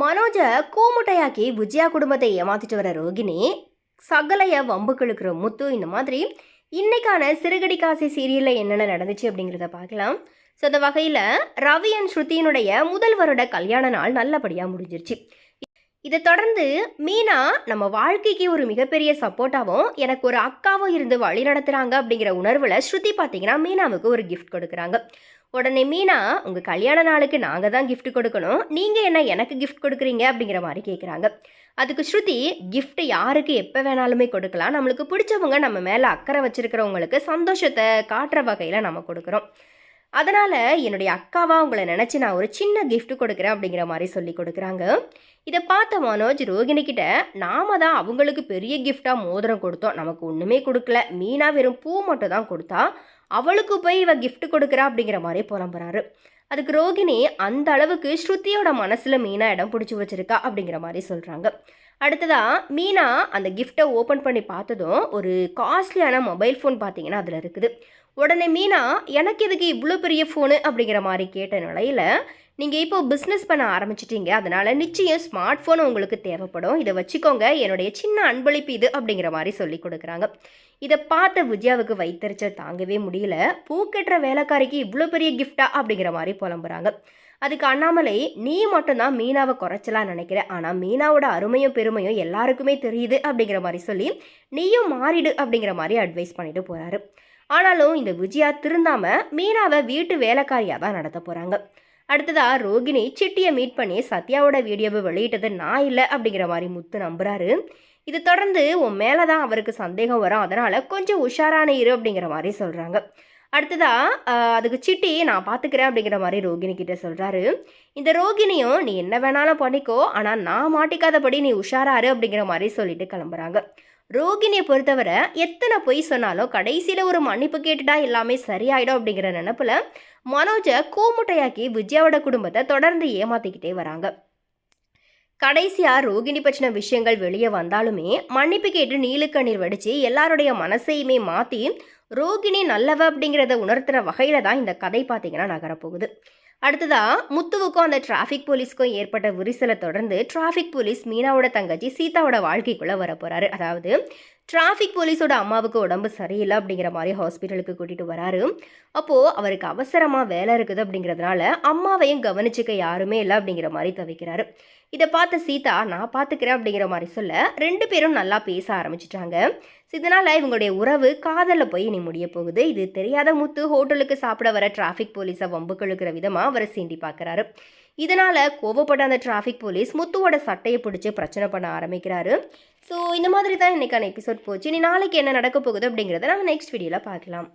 மனோஜை கூமுட்டையாக்கி விஜயா குடும்பத்தை ஏமாத்திட்டு வர ரோகிணி சகலைய வம்புகளுக்குற முத்து இந்த மாதிரி இன்னைக்கான சிறுகடி காசி சீரியலில் என்னென்ன நடந்துச்சு அப்படிங்கிறத பார்க்கலாம். ஸோ அந்த வகையில் ரவி அண்ட் ஸ்ருதியினுடைய முதல் வருட கல்யாண நாள் நல்லபடியாக முடிஞ்சிருச்சு. இதை தொடர்ந்து மீனா நம்ம வாழ்க்கைக்கு ஒரு மிகப்பெரிய சப்போர்ட்டாகவும் எனக்கு ஒரு அக்காவும் இருந்து வழி நடத்துகிறாங்க அப்படிங்கிற உணர்வில் ஸ்ருதி பார்த்தீங்கன்னா மீனாவுக்கு ஒரு கிஃப்ட் கொடுக்குறாங்க. உடனே மீனா உங்கள் கல்யாண நாளுக்கு நாங்கள் தான் கிஃப்ட் கொடுக்கணும். நீங்கள் என்ன எனக்கு கிஃப்ட் கொடுக்குறீங்க? அப்படிங்கிற மாதிரி கேட்குறாங்க அதுக்கு ஸ்ருதி கிஃப்ட் யாருக்கு எப்போ வேணாலுமே கொடுக்கலாம். நம்மளுக்கு பிடிச்சவங்க நம்ம மேலே அக்கறை வச்சிருக்கிறவங்களுக்கு சந்தோஷத்தை காட்டுற வகையில் நம்ம கொடுக்குறோம். அதனால் என்னுடைய அக்காவா உங்களை நினச்சி நான் ஒரு சின்ன கிஃப்ட் கொடுக்குறேன் அப்படிங்கிற மாதிரி சொல்லி கொடுக்குறாங்க. இதை பார்த்த மனோஜ் ரோகிணிக்கிட்ட நாம தான் அவங்களுக்கு பெரிய கிஃப்டாக மோதிரம் கொடுத்தோம். நமக்கு ஒன்றுமே கொடுக்கல. மீனா வெறும் பூ மட்டும் தான் கொடுத்தா அவளுக்கு போய் இவ கிஃப்ட் கொடுக்குறா அப்படிங்கிற மாதிரி புலம்புறாரு. அதுக்கு ரோகிணி அந்த அளவுக்கு ஸ்ருதியோட மனசில் மெயினாக இடம் பிடிச்சி வச்சிருக்கா அப்படிங்கிற மாதிரி சொல்கிறாங்க அடுத்ததாக மீனா அந்த கிஃப்ட்டை ஓப்பன் பண்ணி பார்த்ததும் ஒரு காஸ்ட்லியான மொபைல் ஃபோன் பார்த்தீங்கன்னா அதில் இருக்குது. உடனே மீனா எனக்கு இதுக்கு இவ்வளோ பெரிய ஃபோனு அப்படிங்கிற மாதிரி கேட்ட நிலையில் நீங்கள் இப்போ பிஸ்னஸ் பண்ண ஆரம்பிச்சிட்டீங்க. அதனால் நிச்சயம் ஸ்மார்ட் ஃபோன் உங்களுக்கு தேவைப்படும். இதை வச்சுக்கோங்க. என்னுடைய சின்ன அன்பளிப்பு இது அப்படிங்கிற மாதிரி சொல்லி கொடுக்குறாங்க. இதை பார்த்த விஜயாவுக்கு வைத்தறிச்சல் தாங்கவே முடியல. பூக்கட்டுற வேலைக்காரிக்கு இவ்வளோ பெரிய கிஃப்டா அப்படிங்கிற மாதிரி புலம்புறாங்க. அதுக்கு அண்ணாமலை நீ மட்டும்தான் மீனாவை குறைச்சலாம் நினைக்கிற. ஆனால் மீனாவோட அருமையும் பெருமையும் எல்லாருக்குமே தெரியுது அப்படிங்கிற மாதிரி சொல்லி நீயும் மாறிடு அப்படிங்கிற மாதிரி அட்வைஸ் பண்ணிட்டு போகிறாரு ஆனாலும் இந்த விஜயா திருந்தாம மீனாவை வீட்டு வேலைக்காரியாக தான் நடத்த போகிறாங்க அடுத்ததாக ரோகிணி சிட்டியை மீட் பண்ணி சத்யாவோட வீடியோவை வெளியிட்டது நான் இல்லை அப்படிங்கிற மாதிரி முத்து நம்புறாரு. இது தொடர்ந்து உன் மேலே தான் அவருக்கு சந்தேகம் வரும். அதனால் கொஞ்சம் உஷாரான இரு அப்படிங்கிற மாதிரி சொல்கிறாங்க அடுத்ததாக அதுக்கு சிட்டி நான் பார்த்துக்கிறேன் அப்படிங்கிற மாதிரி ரோகிணி கிட்ட சொல்கிறாரு இந்த ரோகிணியும் நீ என்ன வேணாலும் பண்ணிக்கோ ஆனால் நான் மாட்டிக்காதபடி நீ உஷாராரு அப்படிங்கிற மாதிரி சொல்லிட்டு கிளம்புறாங்க. ரோகிணியை பொறுத்தவரை எத்தனை பொய் சொன்னாலும் கடைசியில் ஒரு மன்னிப்பு கேட்டுட்டா எல்லாமே சரியாயிடும் அப்படிங்கிற நினப்பில் மனோஜை கூமுட்டையாக்கி விஜயாவோட குடும்பத்தை தொடர்ந்து ஏமாத்திக்கிட்டே வராங்க. கடைசியாக ரோகிணி பற்றின விஷயங்கள் வெளியே வந்தாலுமே மன்னிப்பு கேட்டு நீலுக்கண்ணீர் வடித்து எல்லாருடைய மனசையுமே மாற்றி ரோகிணி நல்லவ அப்படிங்கிறத உணர்த்துற வகையில் தான் இந்த கதை பார்த்தீங்கன்னா நகரப்போகுது. அடுத்ததாக முத்துவுக்கும் அந்த டிராஃபிக் போலீஸ்க்கும் ஏற்பட்ட விரிசலை தொடர்ந்து டிராஃபிக் போலீஸ் மீனாவோட தங்கச்சி சீதாவோட வாழ்க்கைக்குள்ளே வர போகிறாரு அதாவது டிராஃபிக் போலீஸோட அம்மாவுக்கு உடம்பு சரியில்லை அப்படிங்கிற மாதிரி ஹாஸ்பிட்டலுக்கு கூட்டிகிட்டு வராரு. அப்போது அவருக்கு அவசரமாக வேலை இருக்குது அப்படிங்கிறதுனால அம்மாவையும் கவனிச்சிக்க யாருமே இல்லை அப்படிங்கிற மாதிரி தவிக்கிறாரு. இதை பார்த்த சீதா நான் பார்த்துக்கிறேன் அப்படிங்கிற மாதிரி சொல்ல ரெண்டு பேரும் நல்லா பேச ஆரம்பிச்சிட்டாங்க. இதனால் இவங்களுடைய உறவு காதலில் போய் இனி முடிய போகுது. இது தெரியாத முத்து ஹோட்டலுக்கு சாப்பிட வர டிராஃபிக் போலீஸை வம்புக்கு இழுக்கிற விதமாக அவரை சீண்டி பார்க்குறாரு. இதனால் கோவப்பட்ட அந்த டிராஃபிக் போலீஸ் முத்துவோட சட்டையை பிடிச்சி பிரச்சனை பண்ண ஆரம்பிக்கிறாரு. ஸோ இந்த மாதிரி தான் இன்றைக்கான எபிசோட் போச்சு. நீ நாளைக்கு என்ன நடக்க போகுது அப்படிங்கிறத நம்ம நெக்ஸ்ட் வீடியோவில் பார்க்கலாம்.